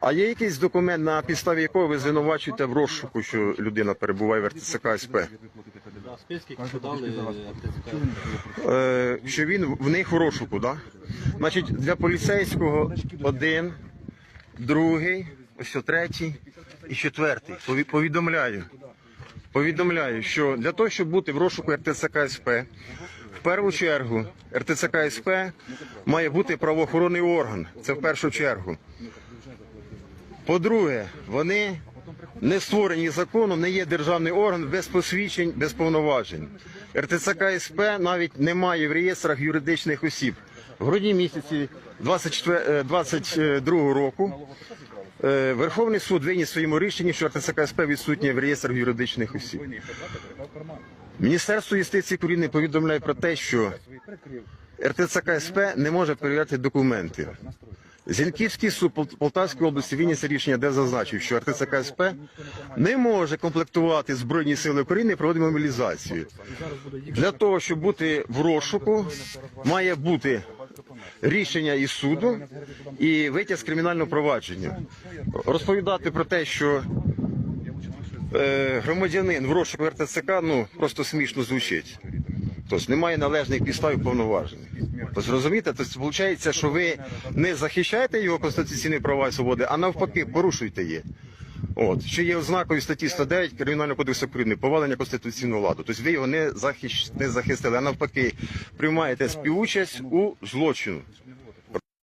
А є якийсь документ, на підставі якого ви звинувачуєте в розшуку, що людина перебуває в РТЦК СП? Списки подали Е, що він в них в розшуку, да? Значить, для поліцейського один, другий, ось третій і четвертий. Повідомляю. Повідомляю, що для того, щоб бути в розшуку РТЦК СП, в першу чергу РТЦК СП має бути правоохоронний орган. Це в першу чергу. По-друге, вони не створені законом, не є державний орган без посвідчень, без повноважень. РТЦК СП навіть немає в реєстрах юридичних осіб. В грудні місяці 24 22 року е, Верховний суд виніс своєму рішенні, що РТЦК СП відсутнє в реєстрах юридичних осіб. Міністерство юстиції України повідомляє про те, що РТЦК СП не може перевіряти документи. Зінківський суд Пол- Полтавської області виніс рішення, де зазначив, що РТЦК СП не може комплектувати Збройні сили України і проводити мобілізацію. Для того, щоб бути в розшуку, має бути рішення із суду і витяг з кримінального провадження. Розповідати про те, що е, громадянин в розшуку РТЦК, ну просто смішно звучить. Тобто немає належних підстав і повноважень. Тобто розумієте, тобто виходить, що ви не захищаєте його конституційні права і свободи, а навпаки порушуєте її. От що є ознакою статті 109 Кримінального кодексу України повалення конституційного ладу. Тобто ви його не захистили, а навпаки приймаєте співучасть у злочину.